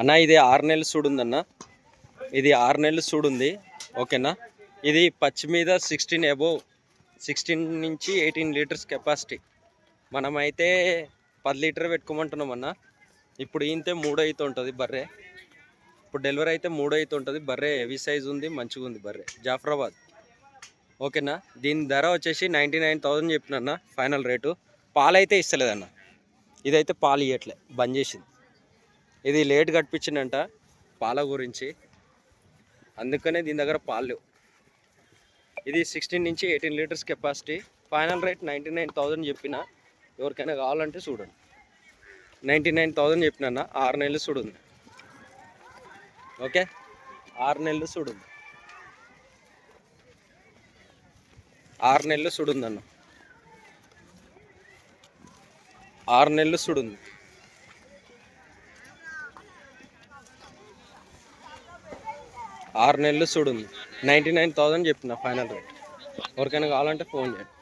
అన్న ఇది ఆరు నెలలు చూడుందన్న ఇది ఆరు నెలలు చూడుంది ఓకేనా? ఇది పచ్చి మీద సిక్స్టీన్ అబోవ్ సిక్స్టీన్ నుంచి ఎయిటీన్ లీటర్స్ కెపాసిటీ మనమైతే పది లీటర్ పెట్టుకోమంటున్నాం అన్న ఇప్పుడు ఈతే మూడు అయితే ఉంటుంది బర్రె. ఇప్పుడు డెలివరీ అయితే మూడు అయితే ఉంటుంది బర్రె. హెవీ సైజ్ ఉంది మంచిగా ఉంది బర్రె. జాఫరాబాద్. ఓకేనా? దీని ధర వచ్చేసి నైంటీ నైన్ థౌసండ్ చెప్పిన ఫైనల్ రేటు. పాలైతే ఇస్తలేదన్న. ఇదైతే పాలు ఇవ్వట్లే బంద్ చేసింది. ఇది లేట్ కట్టించిందంట పాల గురించి. అందుకనే దీని దగ్గర పాలు ఇది సిక్స్టీన్ నుంచి eighteen litres capacity. Final rate ninety nine thousand చెప్పిన ఎవరికైనా కావాలంటే చూడండి. నైంటీ నైన్ థౌసండ్ చెప్పిన ఆరు నెలలు చూడుంది ఓకే? ఆరు నెలలు చూడుంది ఆరు నెలలు చూడుందన్న ఆరు నెలలు సుడుంది ఆరు నెలలు చూడు. నైంటీ నైన్ థౌసండ్ చెప్పిన ఫైనల్ రేట్. ఎవరికైనా కావాలంటే ఫోన్ చేయండి.